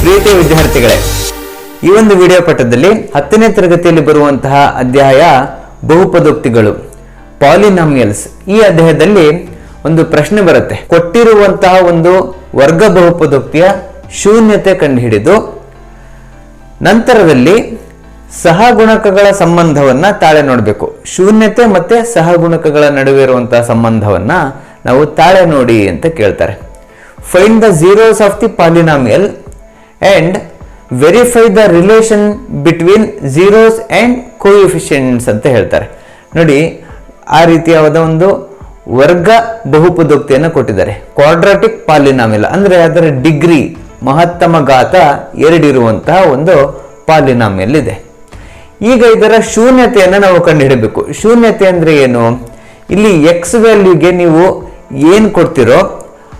ಪ್ರೀತಿಯ ವಿದ್ಯಾರ್ಥಿಗಳೇ, ಈ ಒಂದು ವಿಡಿಯೋ ಪಠದಲ್ಲಿ ಹತ್ತನೇ ತರಗತಿಯಲ್ಲಿ ಬರುವಂತಹ ಅಧ್ಯಾಯ ಬಹುಪದೋಕ್ತಿಗಳು, ಪಾಲಿನಾಮಿಯಲ್ಸ್. ಈ ಅಧ್ಯಾಯದಲ್ಲಿ ಒಂದು ಪ್ರಶ್ನೆ ಬರುತ್ತೆ. ಕೊಟ್ಟಿರುವಂತಹ ಒಂದು ವರ್ಗ ಬಹುಪದೋಕ್ತಿಯ ಶೂನ್ಯತೆ ಕಂಡುಹಿಡಿದು, ನಂತರದಲ್ಲಿ ಸಹಗುಣಕಗಳ ಸಂಬಂಧವನ್ನ ತಾಳೆ ನೋಡಬೇಕು. ಶೂನ್ಯತೆ ಮತ್ತೆ ಸಹಗುಣಕಗಳ ನಡುವೆ ಇರುವಂತಹ ಸಂಬಂಧವನ್ನ ನಾವು ತಾಳೆ ನೋಡಿ ಅಂತ ಕೇಳ್ತಾರೆ. Find the zeros of the polynomial and verify the relation between zeros and coefficients ಅಂತ ಹೇಳ್ತಾರೆ. ನೋಡಿ, ಆ ರೀತಿಯಾದ ಒಂದು ವರ್ಗ ಬಹುಪದೋಕ್ತಿಯನ್ನು ಕೊಟ್ಟಿದ್ದಾರೆ. ಕ್ವಾಡ್ರಾಟಿಕ್ ಪಾಲಿನಾಮಿಲ ಅಂದರೆ ಅದರ ಡಿಗ್ರಿ ಮಹತ್ತಮ ಘಾತ ಎರಡಿರುವಂತಹ ಒಂದು ಪಾಲಿನಾಮಿಯಲ್ ಇದೆ. ಈಗ ಇದರ ಶೂನ್ಯತೆಯನ್ನು ನಾವು ಕಂಡುಹಿಡಬೇಕು. ಶೂನ್ಯತೆ ಅಂದರೆ ಏನು? ಇಲ್ಲಿ ಎಕ್ಸ್ ವ್ಯಾಲ್ಯೂಗೆ ನೀವು ಏನು ಕೊಡ್ತಿರೋ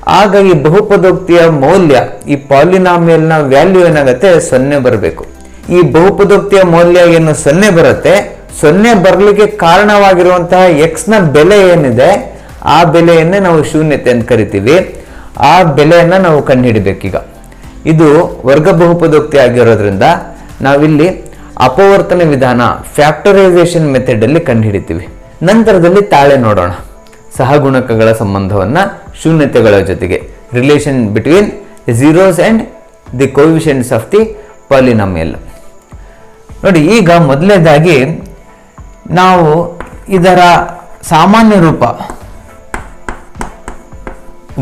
ಆಗ ಈ ಬಹುಪದೋಕ್ತಿಯ ಮೌಲ್ಯ ಈ ಪಾಲಿನಾಮಿಯಲ್ನ ವ್ಯಾಲ್ಯೂ ಏನಾಗುತ್ತೆ? ಸೊನ್ನೆ ಬರಬೇಕು. ಈ ಬಹುಪದೋಕ್ತಿಯ ಮೌಲ್ಯ ಏನು ಸೊನ್ನೆ ಬರುತ್ತೆ? ಸೊನ್ನೆ ಬರಲಿಕ್ಕೆ ಕಾರಣವಾಗಿರುವಂತಹ ನ ಬೆಲೆ ಏನಿದೆ? ಆ ಬೆಲೆಯನ್ನೇ ನಾವು ಶೂನ್ಯತೆ ಅಂತ ಕರಿತೀವಿ. ಆ ಬೆಲೆಯನ್ನು ನಾವು ಕಂಡುಹಿಡಬೇಕೀಗ. ಇದು ವರ್ಗ ಬಹುಪದೋಕ್ತಿ ಆಗಿರೋದ್ರಿಂದ ನಾವಿಲ್ಲಿ ಅಪವರ್ತನ ವಿಧಾನ, ಫ್ಯಾಕ್ಟರೈಸೇಷನ್ ಮೆಥಡ್ ಅಲ್ಲಿ ಕಂಡುಹಿಡಿತೀವಿ. ನಂತರದಲ್ಲಿ ತಾಳೆ ನೋಡೋಣ. ಸಹಗುಣಕಗಳ ಸಂಬಂಧವನ್ನ ಶೂನ್ಯತೆಗಳ ಜೊತೆಗೆ. Relation between zeros and the coefficients of the polynomial ನೋಡಿ, ಈಗ ಮೊದಲನೇದಾಗಿ ನಾವು ಇದರ ಸಾಮಾನ್ಯ ರೂಪ.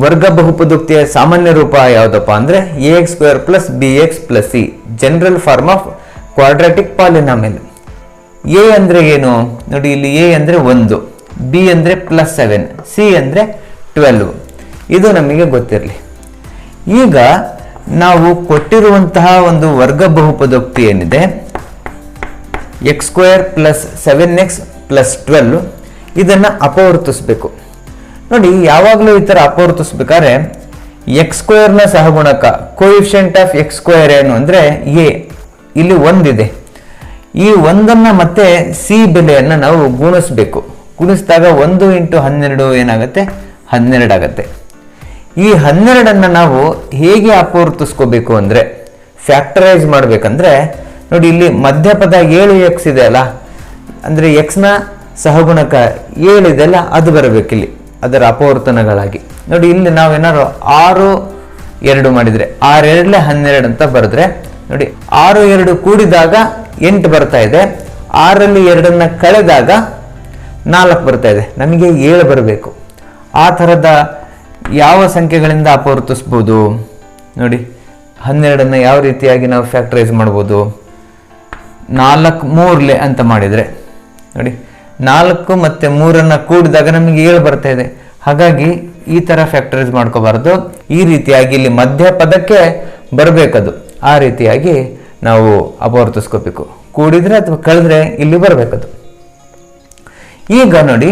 ವರ್ಗ ಬಹುಪದುಕ್ತಿಯ ಸಾಮಾನ್ಯ ರೂಪ ಯಾವುದಪ್ಪ ಅಂದರೆ A X square plus B X plus C general form of quadratic polynomial A ಅಂದರೆ ಏನು? ನೋಡಿ, ಇಲ್ಲಿ ಎ ಅಂದರೆ ಒಂದು. ಬಿ ಅಂದರೆ ಪ್ಲಸ್ ಸೆವೆನ್ ಸಿ ಅಂದರೆ ಟ್ವೆಲ್ವ್ ಇದು ನಮಗೆ ಗೊತ್ತಿರಲಿ. ಈಗ ನಾವು ಕೊಟ್ಟಿರುವಂತಹ ಒಂದು ವರ್ಗ ಬಹುಪದೋಕ್ತಿ ಏನಿದೆ? X square plus seven x plus twelve ಇದನ್ನು ಅಪವರ್ತಿಸ್ಬೇಕು ನೋಡಿ, ಯಾವಾಗಲೂ ಈ ಥರ ಅಪವರ್ತಿಸ್ಬೇಕಾದ್ರೆ ಎಕ್ಸ್ ಸ್ಕ್ವೇರ್ನ ಸಹಗುಣಕ ಕೋಯಿಫಿಷಿಯಂಟ್ ಆಫ್ ಎಕ್ಸ್ ಸ್ಕ್ವೇರ್ ಏನು ಅಂದರೆ ಎ ಇಲ್ಲಿ ಒಂದಿದೆ. ಈ ಒಂದನ್ನು ಮತ್ತೆ ಸಿ ಬೆಲೆಯನ್ನು ನಾವು ಗುಣಿಸ್ಬೇಕು. ಗುಣಿಸಿದಾಗ ಒಂದು ಇಂಟು ಹನ್ನೆರಡು ಏನಾಗುತ್ತೆ? ಹನ್ನೆರಡಾಗತ್ತೆ ಈ ಹನ್ನೆರಡನ್ನು ನಾವು ಹೇಗೆ ಅಪವರ್ತಿಸ್ಕೋಬೇಕು ಅಂದರೆ, ಫ್ಯಾಕ್ಟರೈಸ್ ಮಾಡಬೇಕಂದ್ರೆ, ನೋಡಿ ಇಲ್ಲಿ ಮಧ್ಯಪದ ಏಳು ಎಕ್ಸ್ ಇದೆ ಅಲ್ಲ? ಅಂದರೆ ಎಕ್ಸ್ನ ಸಹಗುಣಕ ಏಳು ಇದೆಯಲ್ಲ ಅದು ಬರಬೇಕಿಲ್ಲಿ, ಅದರ ಅಪವರ್ತನಗಳಾಗಿ. ನೋಡಿ ಇಲ್ಲಿ ನಾವೇನಾದ್ರು ಆರು ಎರಡು ಮಾಡಿದರೆ, ಆರು ಎರಡಲೆ ಹನ್ನೆರಡು ಅಂತ ಬರೆದ್ರೆ, ನೋಡಿ ಆರು ಎರಡು ಕೂಡಿದಾಗ ಎಂಟು ಬರ್ತಾ ಇದೆ. ಆರಲ್ಲಿ ಎರಡನ್ನು ಕಳೆದಾಗ ನಾಲ್ಕು ಬರ್ತಾ ಇದೆ. ನಮಗೆ ಏಳು ಬರಬೇಕು. ಆ ಥರದ ಯಾವ ಸಂಖ್ಯೆಗಳಿಂದ ಅಪವರ್ತಿಸ್ಬೋದು ನೋಡಿ, ಹನ್ನೆರಡನ್ನು ಯಾವ ರೀತಿಯಾಗಿ ನಾವು ಫ್ಯಾಕ್ಟರೈಸ್ ಮಾಡ್ಬೋದು? ನಾಲ್ಕು ಮೂರ್ಲೆ ಅಂತ ಮಾಡಿದರೆ, ನೋಡಿ, ನಾಲ್ಕು ಮತ್ತು ಮೂರನ್ನು ಕೂಡಿದಾಗ ನಮಗೆ ಏಳು ಬರ್ತಾ ಇದೆ. ಹಾಗಾಗಿ ಈ ಥರ ಫ್ಯಾಕ್ಟರೈಸ್ ಮಾಡ್ಕೋಬಾರ್ದು. ಈ ರೀತಿಯಾಗಿ ಇಲ್ಲಿ ಮಧ್ಯ ಪದಕ್ಕೆ ಬರಬೇಕದು. ಆ ರೀತಿಯಾಗಿ ನಾವು ಅಪವರ್ತಿಸ್ಕೋಬೇಕು ಕೂಡಿದರೆ ಅಥವಾ ಕಳೆದ್ರೆ ಇಲ್ಲಿ ಬರಬೇಕದು. ಈಗ ನೋಡಿ,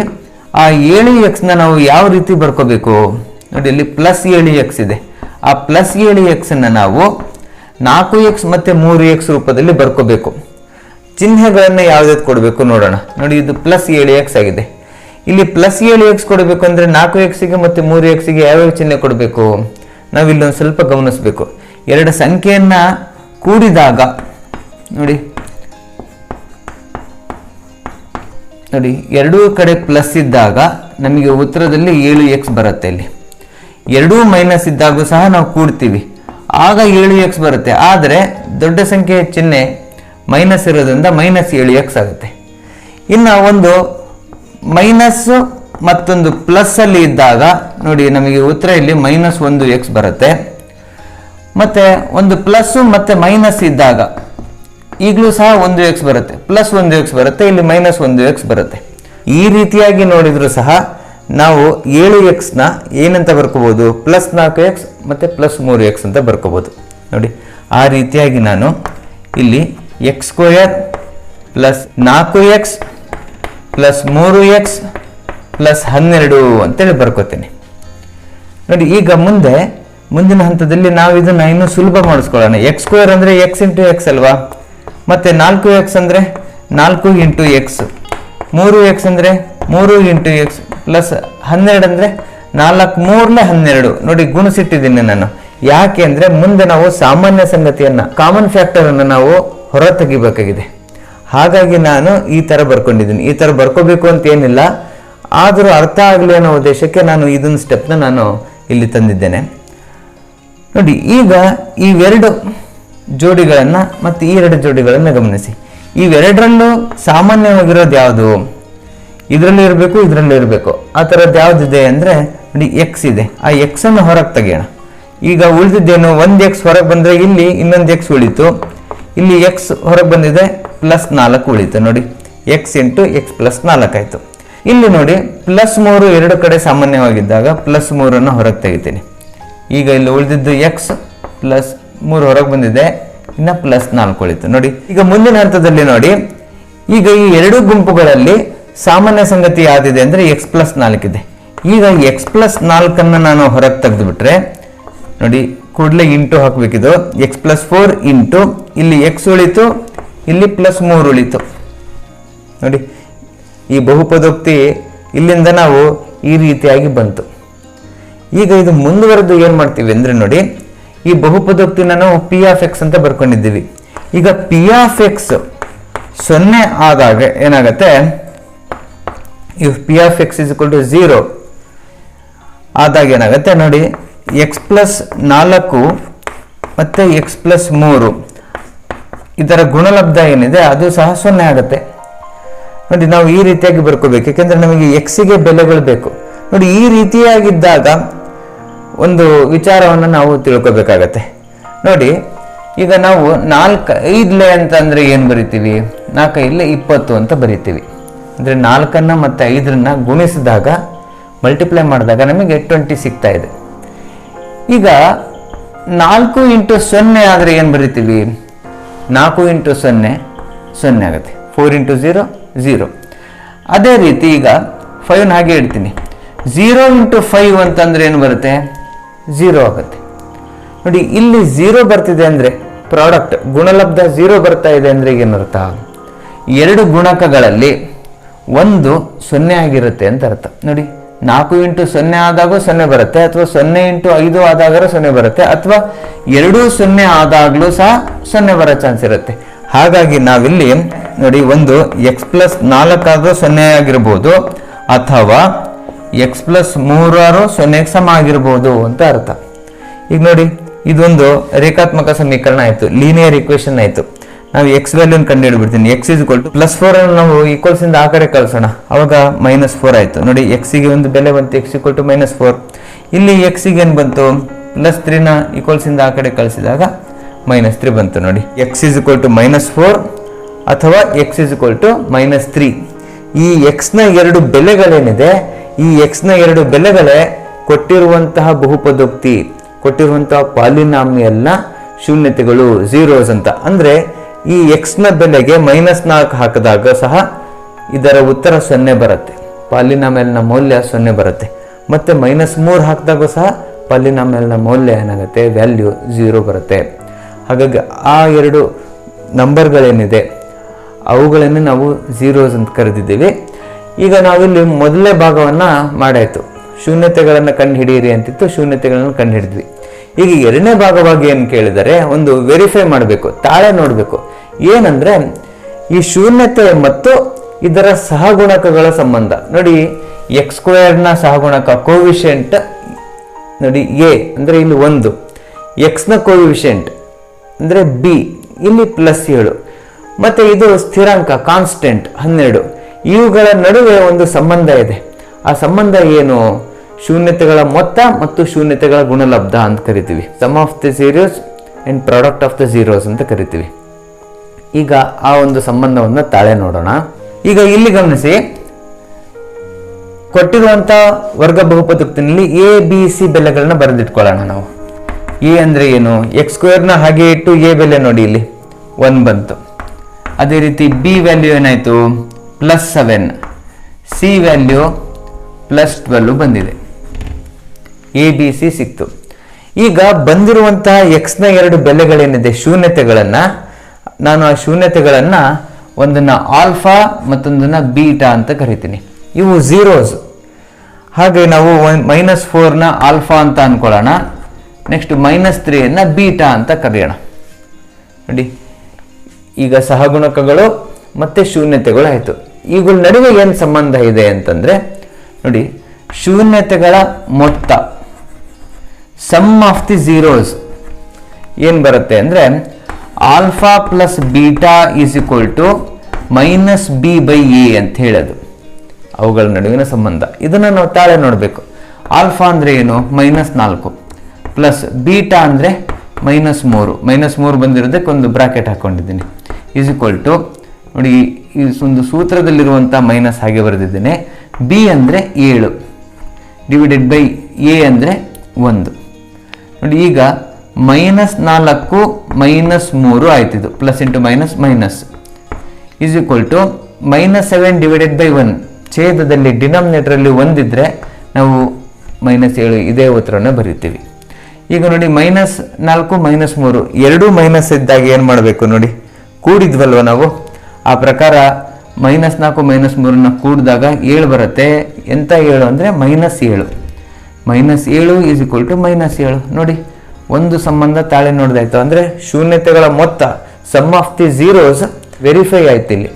ಆ ಏಳು ಎಕ್ಸ್ನ ನಾವು ಯಾವ ರೀತಿ ಬರ್ಕೋಬೇಕು? ನೋಡಿ, ಇಲ್ಲಿ ಪ್ಲಸ್ ಏಳು ಎಕ್ಸ್ ಇದೆ. ಆ ಪ್ಲಸ್ ಏಳು ಎಕ್ಸನ್ನು ನಾವು ನಾಲ್ಕು ಎಕ್ಸ್ ಮತ್ತು ಮೂರು ಎಕ್ಸ್ ರೂಪದಲ್ಲಿ ಬರ್ಕೋಬೇಕು. ಚಿಹ್ನೆಗಳನ್ನು ಯಾವ್ದು ಕೊಡಬೇಕು ನೋಡೋಣ. ನೋಡಿ, ಇದು ಪ್ಲಸ್ ಏಳು ಎಕ್ಸ್ ಆಗಿದೆ. ಇಲ್ಲಿ ಪ್ಲಸ್ ಏಳು ಎಕ್ಸ್ ಕೊಡಬೇಕು ಅಂದರೆ ನಾಲ್ಕು ಎಕ್ಸಿಗೆ ಮತ್ತು ಮೂರು ಎಕ್ಸಿಗೆ ಯಾವ್ಯಾವ ಚಿಹ್ನೆ ಕೊಡಬೇಕು? ನಾವು ಇಲ್ಲೊಂದು ಸ್ವಲ್ಪ ಗಮನಿಸಬೇಕು. ಎರಡು ಸಂಖ್ಯೆಯನ್ನು ಕೂಡಿದಾಗ, ನೋಡಿ ನೋಡಿ, ಎರಡೂ ಕಡೆ ಪ್ಲಸ್ ಇದ್ದಾಗ ನಮಗೆ ಉತ್ತರದಲ್ಲಿ ಏಳು ಎಕ್ಸ್ ಬರುತ್ತೆ ಇಲ್ಲಿ. ಎರಡೂ ಮೈನಸ್ ಇದ್ದಾಗೂ ಸಹ ನಾವು ಕೂಡ್ತೀವಿ. ಆಗ ಏಳು ಎಕ್ಸ್ ಬರುತ್ತೆ. ಆದರೆ ದೊಡ್ಡ ಸಂಖ್ಯೆಯ ಚಿಹ್ನೆ ಮೈನಸ್ ಇರೋದ್ರಿಂದ ಮೈನಸ್ ಏಳು ಎಕ್ಸ್ ಆಗುತ್ತೆ. ಇನ್ನು ಒಂದು ಮೈನಸ್ ಮತ್ತೊಂದು ಪ್ಲಸ್ಸಲ್ಲಿ ಇದ್ದಾಗ ನೋಡಿ, ನಮಗೆ ಉತ್ತರ ಇಲ್ಲಿ ಮೈನಸ್ ಒಂದು ಎಕ್ಸ್ ಬರುತ್ತೆ. ಮತ್ತು ಒಂದು ಪ್ಲಸ್ಸು ಮತ್ತು ಮೈನಸ್ ಇದ್ದಾಗ ಈಗಲೂ ಸಹ ಒಂದು ಎಕ್ಸ್ ಬರುತ್ತೆ ಪ್ಲಸ್ ಒಂದು ಎಕ್ಸ್ ಬರುತ್ತೆ, ಇಲ್ಲಿ ಮೈನಸ್ ಒಂದು ಎಕ್ಸ್ ಬರುತ್ತೆ. ಈ ರೀತಿಯಾಗಿ ನೋಡಿದ್ರು ಸಹ ನಾವು ಏಳು ಎಕ್ಸ್ನ ಏನಂತ ಬರ್ಕೋಬೋದು? ಪ್ಲಸ್ ನಾಲ್ಕು ಎಕ್ಸ್ ಮತ್ತೆ ಪ್ಲಸ್ ಮೂರು ಎಕ್ಸ್ ಅಂತ ಬರ್ಕೋಬೋದು. ನೋಡಿ, ಆ ರೀತಿಯಾಗಿ ನಾನು ಇಲ್ಲಿ ಎಕ್ಸ್ ಸ್ಕ್ವೇರ್ ಪ್ಲಸ್ ನಾಲ್ಕು ಎಕ್ಸ್ ಪ್ಲಸ್ ಮೂರು ಎಕ್ಸ್ ಪ್ಲಸ್ ಹನ್ನೆರಡು ಅಂತೇಳಿ ಬರ್ಕೋತೀನಿ. ನೋಡಿ, ಈಗ ಮುಂದೆ, ಮುಂದಿನ ಹಂತದಲ್ಲಿ ನಾವು ಇದನ್ನು ಇನ್ನೂ ಸುಲಭ ಮಾಡಿಸ್ಕೊಳ್ಳೋಣ. ಎಕ್ಸ್ ಸ್ಕ್ವೇರ್ ಅಂದರೆ ಎಕ್ಸ್ ಇಂಟು ಎಕ್ಸ್ ಅಲ್ವಾ? ಮತ್ತೆ ನಾಲ್ಕು ಎಕ್ಸ್ ಅಂದರೆ ನಾಲ್ಕು ಇಂಟು ಎಕ್ಸ್ ಮೂರು ಎಕ್ಸ್ ಅಂದರೆ ಮೂರು ಇಂಟು ಎಕ್ಸ್ ಪ್ಲಸ್ ಹನ್ನೆರಡು ಅಂದರೆ ನಾಲ್ಕು ಮೂರನೇ ಹನ್ನೆರಡು. ನೋಡಿ ಗುಣಿಸಿಟ್ಟಿದ್ದೀನಿ ನಾನು. ಯಾಕೆ ಅಂದ್ರೆ ಮುಂದೆ ನಾವು ಸಾಮಾನ್ಯ ಸಂಗತಿಯನ್ನ ಕಾಮನ್ ಫ್ಯಾಕ್ಟರ್ ಅನ್ನು ನಾವು ಹೊರ ತೆಗಿಬೇಕಾಗಿದೆ ಹಾಗಾಗಿ ನಾನು ಈ ತರ ಬರ್ಕೊಂಡಿದ್ದೀನಿ. ಈ ತರ ಬರ್ಕೋಬೇಕು ಅಂತ ಏನಿಲ್ಲ. ಆದರೂ ಅರ್ಥ ಆಗಲಿ ಅನ್ನೋ ಉದ್ದೇಶಕ್ಕೆ ನಾನು ಇದೊಂದು ಸ್ಟೆಪ್ನ ನಾನು ಇಲ್ಲಿ ತಂದಿದ್ದೇನೆ. ನೋಡಿ ಈಗ ಇವೆರಡು ಜೋಡಿಗಳನ್ನು ಮತ್ತು ಈ ಎರಡು ಜೋಡಿಗಳನ್ನು ಗಮನಿಸಿ. ಇವೆರಡರಲ್ಲೂ ಸಾಮಾನ್ಯವಾಗಿರೋದು ಯಾವುದು? ಇದರಲ್ಲಿ ಇರಬೇಕು ಇದರಲ್ಲಿ ಇರಬೇಕು. ಆ ಥರದ್ದು ಯಾವುದಿದೆ ಅಂದರೆ ನೋಡಿ ಎಕ್ಸ್ ಇದೆ. ಆ ಎಕ್ಸನ್ನು ಹೊರಗೆ ತೆಗೆಯೋಣ. ಈಗ ಉಳಿದಿದ್ದೇನು? ಒಂದು ಎಕ್ಸ್ ಹೊರಗೆ ಬಂದರೆ ಇಲ್ಲಿ ಇನ್ನೊಂದು ಎಕ್ಸ್ ಉಳಿತು. ಇಲ್ಲಿ ಎಕ್ಸ್ ಹೊರಗೆ ಬಂದಿದೆ ಪ್ಲಸ್ ನಾಲ್ಕು ಉಳಿತು. ನೋಡಿ ಎಕ್ಸ್ ಇಂಟು ಎಕ್ಸ್ ಪ್ಲಸ್ ನಾಲ್ಕಾಯಿತು ಇಲ್ಲಿ ನೋಡಿ ಪ್ಲಸ್ ಮೂರು ಎರಡು ಕಡೆ ಸಾಮಾನ್ಯವಾಗಿದ್ದಾಗ ಪ್ಲಸ್ ಮೂರನ್ನು ಹೊರಗೆ ತೆಗಿತೀನಿ. ಈಗ ಇಲ್ಲಿ ಉಳಿದಿದ್ದು ಎಕ್ಸ್ ಪ್ಲಸ್ ಮೂರು ಹೊರಗೆ ಬಂದಿದೆ. ಇನ್ನು ಪ್ಲಸ್ ನಾಲ್ಕು ಉಳಿತು ನೋಡಿ, ಈಗ ಮುಂದಿನ ಹಂತದಲ್ಲಿ ನೋಡಿ. ಈಗ ಈ ಎರಡು ಗುಂಪುಗಳಲ್ಲಿ ಸಾಮಾನ್ಯ ಸಂಗತಿ ಯಾವ್ದಿದೆ ಅಂದರೆ ಎಕ್ಸ್ ಪ್ಲಸ್ ನಾಲ್ಕಿದೆ ಈಗ ಎಕ್ಸ್ ಪ್ಲಸ್ ನಾಲ್ಕನ್ನು ನಾನು ಹೊರಗೆ ತೆಗೆದುಬಿಟ್ರೆ, ನೋಡಿ, ಕೂಡಲೇ ಇಂಟು ಹಾಕಬೇಕಿದು. ಎಕ್ಸ್ ಪ್ಲಸ್ ಫೋರ್ ಇಂಟು, ಇಲ್ಲಿ ಎಕ್ಸ್ ಉಳಿತು, ಇಲ್ಲಿ ಪ್ಲಸ್ ಮೂರು ಉಳಿತು. ನೋಡಿ, ಈ ಬಹುಪದೋಕ್ತಿ ಇಲ್ಲಿಂದ ನಾವು ಈ ರೀತಿಯಾಗಿ ಬಂತು. ಈಗ ಇದು ಮುಂದುವರೆದು ಏನು ಮಾಡ್ತೀವಿ ಅಂದರೆ ನೋಡಿ ಈ ಬಹುಪದೋಕ್ತಿನ ನಾವು ಪಿ ಆಫ್ ಎಕ್ಸ್ ಅಂತ ಬರ್ಕೊಂಡಿದ್ದೀವಿ. ಈಗ ಪಿ ಆಫ್ ಎಕ್ಸ್ ಸೊನ್ನೆ ಆದಾಗ ಏನಾಗತ್ತೆ? If p of x is equal to zero ಆದಾಗ ಏನಾಗುತ್ತೆ ನೋಡಿ? ಎಕ್ಸ್ ಪ್ಲಸ್ ನಾಲ್ಕು ಮತ್ತು ಎಕ್ಸ್ ಪ್ಲಸ್ ಮೂರು. ಇದರ ಗುಣಲಬ್ಧ ಏನಿದೆ? ಅದು ಸಹ ಸೊನ್ನೆ ಆಗುತ್ತೆ. ನೋಡಿ, ನಾವು ಈ ರೀತಿಯಾಗಿ ಬರ್ಕೋಬೇಕು. ಯಾಕೆಂದ್ರೆ ನಮಗೆ ಎಕ್ಸಿಗೆ ಬೆಲೆಗಳು ಬೇಕು. ನೋಡಿ, ಈ ರೀತಿಯಾಗಿದ್ದಾಗ ಒಂದು ವಿಚಾರವನ್ನು ನಾವು ತಿಳ್ಕೊಬೇಕಾಗತ್ತೆ. ನೋಡಿ, ಈಗ ನಾವು ನಾಲ್ಕು, ಐದ್ಲೆ ಅಂತಂದರೆ ಏನು ಬರಿತೀವಿ? ನಾಲ್ಕು ಐದ್ಲೆ ಇಪ್ಪತ್ತು ಅಂತ ಬರಿತೀವಿ. ಅಂದರೆ ನಾಲ್ಕನ್ನು ಮತ್ತು ಐದರನ್ನು ಗುಣಿಸಿದಾಗ ಮಲ್ಟಿಪ್ಲೈ ಮಾಡಿದಾಗ ನಮಗೆ ಟ್ವೆಂಟಿ ಸಿಗ್ತಾ ಇದೆ. ಈಗ ನಾಲ್ಕು ಇಂಟು ಸೊನ್ನೆ ಆದರೆ ಏನು ಬರಿತೀವಿ? ನಾಲ್ಕು ಇಂಟು ಸೊನ್ನೆ ಸೊನ್ನೆ ಆಗುತ್ತೆ. ಫೋರ್ ಇಂಟು ಝೀರೋ ಝೀರೋ ಅದೇ ರೀತಿ ಈಗ ಫೈವ್ನ ಹಾಗೆ ಇಡ್ತೀನಿ ಝೀರೋ ಇಂಟು ಫೈವ್ ಅಂತಂದ್ರೆ ಏನು ಬರುತ್ತೆ? ಝೀರೋ ಆಗುತ್ತೆ. ನೋಡಿ, ಇಲ್ಲಿ ಝೀರೋ ಬರ್ತಿದೆ ಅಂದರೆ ಪ್ರಾಡಕ್ಟ್ ಗುಣಲಬ್ಧ ಝೀರೋ ಬರ್ತಾ ಇದೆ ಅಂದರೆ ಏನರ್ಥ ಎರಡು ಗುಣಕಗಳಲ್ಲಿ ಒಂದು ಸೊನ್ನೆ ಆಗಿರುತ್ತೆ ಅಂತ ಅರ್ಥ. ನೋಡಿ, ನಾಲ್ಕು ಇಂಟು ಸೊನ್ನೆ ಆದಾಗೂ ಸೊನ್ನೆ ಬರುತ್ತೆ, ಅಥವಾ ಸೊನ್ನೆ ಇಂಟು ಐದು ಆದಾಗ ಸೊನ್ನೆ ಬರುತ್ತೆ, ಅಥವಾ ಎರಡೂ ಸೊನ್ನೆ ಆದಾಗಲೂ ಸಹ ಸೊನ್ನೆ ಬರೋ ಚಾನ್ಸ್ ಇರುತ್ತೆ. ಹಾಗಾಗಿ ನಾವಿಲ್ಲಿ, ನೋಡಿ, ಒಂದು ಎಕ್ಸ್ ಪ್ಲಸ್ ನಾಲ್ಕಾದರೂ ಸೊನ್ನೆ ಆಗಿರ್ಬೋದು, ಅಥವಾ ಎಕ್ಸ್ ಪ್ಲಸ್ ಮೂರಾರು ಸೊನ್ನೆಗೆ ಸಮ ಆಗಿರ್ಬೋದು ಅಂತ ಅರ್ಥ. ಈಗ ನೋಡಿ, ಇದೊಂದು ರೇಖಾತ್ಮಕ ಸಮೀಕರಣ ಆಯಿತು ಲೀನಿಯರ್ ಇಕ್ವೇಶನ್ ಆಯಿತು. ನಾವು ಎಕ್ಸ್ ವ್ಯಾಲ್ಯೂನ ಕಂಡು ಹಿಡ್ಬಿಡ್ತೀನಿ x is two plus four ಅನ್ನು ನಾವು ಈಕ್ವಲ್ಸ್ ಇಂದ ಆ ಕಡೆ ಕಳ್ಸೋಣ. ಅವಾಗ ಮೈನಸ್ ಫೋರ್ ಆಯಿತು. ನೋಡಿ ಎಕ್ಸಿಗೆ ಒಂದು ಬೆಲೆ ಬಂತು x equal to minus four ಇಲ್ಲಿ ಎಕ್ಸಿಗೆ ಏನು ಬಂತು? ಪ್ಲಸ್ ತ್ರೀನ ಈಕ್ವಲ್ಸ್ ಇಂದ ಆ ಕಡೆ ಕಳಿಸಿದಾಗ ಮೈನಸ್ ತ್ರೀ ಬಂತು ನೋಡಿ. X is equal to minus four ಅಥವಾ x is equal to minus three ಈ ಎಕ್ಸ್ನ ಎರಡು ಬೆಲೆಗಳೇನಿದೆ? ಈ ಎಕ್ಸ್ನ ಎರಡು ಬೆಲೆಗಳೇ ಕೊಟ್ಟಿರುವಂತಹ ಬಹುಪದೋಕ್ತಿ, ಕೊಟ್ಟಿರುವಂತಹ ಪಾಲಿನಾಮಿಯಲ್ನ ಶೂನ್ಯತೆಗಳು ಝೀರೋಸ್ ಅಂತ. ಅಂದ್ರೆ ಈ ಎಕ್ಸ್ನ ಬೆಲೆಗೆ ಮೈನಸ್ ನಾಲ್ಕು ಹಾಕಿದಾಗ ಸಹ ಇದರ ಉತ್ತರ ಸೊನ್ನೆ ಬರುತ್ತೆ. ಪಾಲಿನಾಮಿಯಲ್ನ ಮೌಲ್ಯ ಸೊನ್ನೆ ಬರುತ್ತೆ. ಮತ್ತೆ ಮೈನಸ್ ಮೂರು ಹಾಕಿದಾಗ ಸಹ ಪಾಲಿನಾಮಿಯಲ್ನ ಮೌಲ್ಯ ಏನಾಗುತ್ತೆ? ವ್ಯಾಲ್ಯೂ ಝೀರೋ ಬರುತ್ತೆ. ಹಾಗಾಗಿ ಆ ಎರಡು ನಂಬರ್ಗಳೇನಿದೆ ಅವುಗಳನ್ನೇ ನಾವು ಝೀರೋಸ್ ಅಂತ ಕರೆದಿದ್ದೀವಿ. ಈಗ ನಾವಿಲ್ಲಿ ಮೊದಲನೇ ಭಾಗವನ್ನು ಮಾಡಾಯಿತು. ಶೂನ್ಯತೆಗಳನ್ನು ಕಂಡು ಹಿಡಿಯಿರಿ ಅಂತಿತ್ತು, ಶೂನ್ಯತೆಗಳನ್ನು ಕಂಡು ಹಿಡಿದ್ವಿ ಈಗ ಎರಡನೇ ಭಾಗವಾಗಿ ಏನು ಕೇಳಿದರೆ, ಒಂದು ವೆರಿಫೈ ಮಾಡಬೇಕು, ತಾಳೆ ನೋಡಬೇಕು. ಏನಂದ್ರೆ, ಈ ಶೂನ್ಯತೆ ಮತ್ತು ಇದರ ಸಹಗುಣಕಗಳ ಸಂಬಂಧ. ನೋಡಿ ಎಕ್ಸ್ ಸ್ಕ್ವೇರ್ನ ಸಹಗುಣಕ ಕೋವಿಷೆಂಟ್ ನೋಡಿ ಎ ಅಂದರೆ ಇಲ್ಲಿ ಒಂದು. ಎಕ್ಸ್ನ ಕೋವಿಷೆಂಟ್ ಅಂದರೆ ಬಿ ಇಲ್ಲಿ ಪ್ಲಸ್ ಏಳು. ಮತ್ತು ಇದು ಸ್ಥಿರಾಂಕ ಕಾನ್ಸ್ಟೆಂಟ್ ಹನ್ನೆರಡು. ಇವುಗಳ ನಡುವೆ ಒಂದು ಸಂಬಂಧ ಇದೆ. ಆ ಸಂಬಂಧ ಏನು? ಶೂನ್ಯತೆಗಳ ಮೊತ್ತ ಮತ್ತು ಶೂನ್ಯತೆಗಳ ಗುಣಲಬ್ಧ ಅಂತ ಕರಿತೀವಿ. Sum of the zeros and product of the zeros ಅಂತ ಕರಿತೀವಿ. ಈಗ ಆ ಒಂದು ಸಂಬಂಧವನ್ನು ತಾಳೆ ನೋಡೋಣ. ಈಗ ಇಲ್ಲಿ ಗಮನಿಸಿ. ಕೊಟ್ಟಿರುವಂಥ ವರ್ಗ ಬಹುಪದೋಕ್ತಿನಲ್ಲಿ ಎ ಬಿ ಸಿ ಬೆಲೆಗಳನ್ನ ಬರೆದಿಟ್ಕೊಳ್ಳೋಣ ನಾವು. ಎ ಅಂದರೆ ಏನು? ಎಕ್ಸ್ ಸ್ಕ್ವೇರ್ನ ಹಾಗೆ ಇಟ್ಟು ಎ ಬೆಲೆ ನೋಡಿ ಇಲ್ಲಿ. ಒನ್ ಬಂತು. ಅದೇ ರೀತಿ ಬಿ ವ್ಯಾಲ್ಯೂ ಏನಾಯಿತು? Plus seven c value plus twelve ಬಂದಿದೆ. ಎ ಬಿ ಸಿ ಸಿಕ್ತು. ಈಗ ಬಂದಿರುವಂತಹ ಎಕ್ಸ್ನ ಎರಡು ಬೆಲೆಗಳೇನಿದೆ? ಶೂನ್ಯತೆಗಳನ್ನು. ನಾನು ಆ ಶೂನ್ಯತೆಗಳನ್ನು ಒಂದನ್ನ ಆಲ್ಫಾ ಮತ್ತೊಂದನ್ನು ಬೀಟಾ ಅಂತ ಕರಿತೀನಿ. ಇವು ಝೀರೋಸ್ ಹಾಗೆ ನಾವು ಮೈನಸ್ ಫೋರ್ನ ಆಲ್ಫಾ ಅಂತ ಅನ್ಕೊಳ್ಳೋಣ. ನೆಕ್ಸ್ಟ್ ಮೈನಸ್ ತ್ರೀಯನ್ನು ಬೀಟಾ ಅಂತ ಕರೆಯೋಣ. ನೋಡಿ. ಈಗ ಸಹಗುಣಕಗಳು ಮತ್ತು ಶೂನ್ಯತೆಗಳು ಆಯಿತು ಇವುಗಳ ನಡುವೆ ಏನು ಸಂಬಂಧ ಇದೆ ಅಂತಂದ್ರೆ, ನೋಡಿ, ಶೂನ್ಯತೆಗಳ ಮೊತ್ತ ಸಮ್ ಆಫ್ ದಿ ಝೀರೋಸ್ ಏನು ಬರುತ್ತೆ ಅಂದರೆ alpha plus beta is equal to minus b by a ಅಂತ ಹೇಳೋದು. ಅವುಗಳ ನಡುವಿನ ಸಂಬಂಧ. ಇದನ್ನು ನಾವು ತಾಳೆ ನೋಡಬೇಕು. ಆಲ್ಫಾ ಅಂದರೆ ಏನು? ಮೈನಸ್ ನಾಲ್ಕು. ಪ್ಲಸ್ ಬೀಟಾ ಅಂದರೆ ಮೈನಸ್ ಮೂರು. ಮೈನಸ್ ಮೂರು ಬಂದಿರೋದಕ್ಕೆ ಒಂದು ಬ್ರಾಕೆಟ್ ಹಾಕ್ಕೊಂಡಿದ್ದೀನಿ ಈಸ್ ಈಕ್ವಲ್ ಟು ನೋಡಿ ಈ ಒಂದು ಸೂತ್ರದಲ್ಲಿರುವಂಥ ಮೈನಸ್ ಹಾಗೆ ಬರೆದಿದ್ದೇನೆ. ಬಿ ಅಂದರೆ ಏಳು. ಡಿವೈಡೆಡ್ ಬೈ ಎ ಅಂದರೆ ಒಂದು. ನೋಡಿ, ಈಗ ಮೈನಸ್ ನಾಲ್ಕು ಮೈನಸ್ ಮೂರು ಆಯ್ತಿದು plus into minus minus is equal to minus seven divided by one ಛೇದದಲ್ಲಿ ಡಿನಾಮಿನೇಟರಲ್ಲಿ ಒಂದಿದ್ದರೆ ನಾವು ಮೈನಸ್ ಏಳು ಇದೇ ಉತ್ತರವನ್ನು ಬರೀತೀವಿ ಈಗ ನೋಡಿ ಮೈನಸ್ ನಾಲ್ಕು ಮೈನಸ್ ಮೂರು. ಎರಡೂ ಮೈನಸ್ ಇದ್ದಾಗ ಏನು ಮಾಡಬೇಕು ನೋಡಿ? ಕೂಡಿದ್ವಲ್ವ ನಾವು? ಆ ಪ್ರಕಾರ ಮೈನಸ್ ನಾಲ್ಕು ಮೈನಸ್ ಮೂರನ್ನ ಕೂಡಿದಾಗ ಏಳು ಬರುತ್ತೆ. ಎಂಥ ಏಳು ಅಂದರೆ ಮೈನಸ್ ಏಳು. ಮೈನಸ್ ಏಳು ಈಸ್ ಈಕ್ವಲ್ ಟು ಮೈನಸ್ ಏಳು. ನೋಡಿ, ಒಂದು ಸಂಬಂಧ ತಾಳೆ ನೋಡ್ದಾಯ್ತು ಅಂದರೆ ಶೂನ್ಯತೆಗಳ ಮೊತ್ತ sum of the zeros verify ಆಯ್ತು ಇಲ್ಲಿ.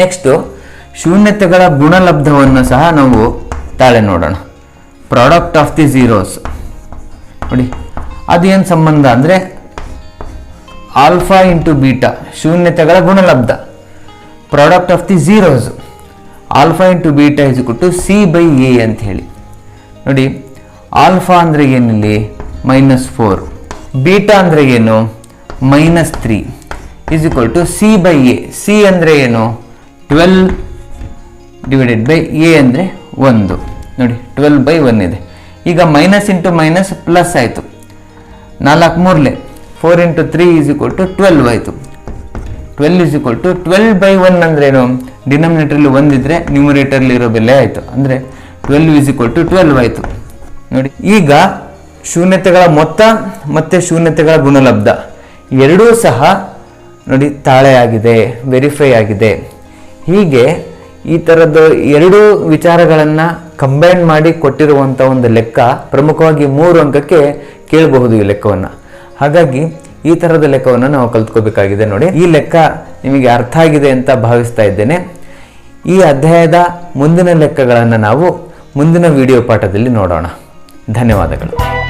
ನೆಕ್ಸ್ಟು ಶೂನ್ಯತೆಗಳ ಗುಣಲಬ್ಧವನ್ನು ಸಹ ನಾವು ತಾಳೆ ನೋಡೋಣ. ಪ್ರಾಡಕ್ಟ್ ಆಫ್ ದಿ ಝೀರೋಸ್ ನೋಡಿ, ಅದೇನು ಸಂಬಂಧ ಅಂದರೆ ಆಲ್ಫಾ ಇಂಟು ಬೀಟಾ ಶೂನ್ಯತೆಗಳ ಗುಣಲಬ್ಧ. Product of the zeros alpha into beta is to c by a ಅಂತ ಹೇಳಿ. ನೋಡಿ, ಆಲ್ಫಾ ಅಂದರೆ ಏನಿಲ್ಲಿ ಮೈನಸ್ ಫೋರ್ ಬೀಟಾ ಅಂದರೆ ಏನು? Minus three is equal to c by a c ಅಂದರೆ ಏನು? ಟ್ವೆಲ್ ಡಿವೈಡೆಡ್ ಬೈ ಎ ಅಂದರೆ ಒಂದು. ನೋಡಿ ಟ್ವೆಲ್ ಬೈ ಒನ್ ಇದೆ. ಈಗ ಮೈನಸ್ ಇಂಟು ಮೈನಸ್ ಪ್ಲಸ್ ಆಯಿತು. ನಾಲ್ಕು ಮೂರಲೆ. Four into three is equal to twelve ಆಯಿತು. Twelve is equal to twelve by one ಅಂದ್ರೇನು ಏನು? ಡಿನಾಮಿನೇಟರ್ಲಿ ಒಂದಿದ್ರೆ ನ್ಯೂಮರೇಟರ್ಲಿ ಇರೋ ಬೆಲೆ ಆಯಿತು. ಅಂದರೆ twelve is equal to twelve ಆಯಿತು. ನೋಡಿ, ಈಗ ಶೂನ್ಯತೆಗಳ ಮೊತ್ತ ಮತ್ತು ಶೂನ್ಯತೆಗಳ ಗುಣಲಬ್ಧ. ಎರಡೂ ಸಹ ನೋಡಿ, ತಾಳೆ ಆಗಿದೆ ವೆರಿಫೈ ಆಗಿದೆ. ಹೀಗೆ ಈ ಥರದ್ದು ಎರಡೂ ವಿಚಾರಗಳನ್ನು ಕಂಬೈನ್ ಮಾಡಿ ಕೊಟ್ಟಿರುವಂಥ ಒಂದು ಲೆಕ್ಕ ಪ್ರಮುಖವಾಗಿ ಮೂರು ಅಂಕಕ್ಕೆ ಕೇಳಬಹುದು ಈ ಲೆಕ್ಕವನ್ನು. ಹಾಗಾಗಿ ಈ ಥರದ ಲೆಕ್ಕವನ್ನು ನಾವು ಕಲ್ತ್ಕೋಬೇಕಾಗಿದೆ ನೋಡಿ. ಈ ಲೆಕ್ಕ ನಿಮಗೆ ಅರ್ಥ ಆಗಿದೆ ಅಂತ ಭಾವಿಸ್ತಾ ಇದ್ದೇನೆ. ಈ ಅಧ್ಯಾಯದ ಮುಂದಿನ ಲೆಕ್ಕಗಳನ್ನು ನಾವು ಮುಂದಿನ ವಿಡಿಯೋ ಪಾಠದಲ್ಲಿ ನೋಡೋಣ. ಧನ್ಯವಾದಗಳು.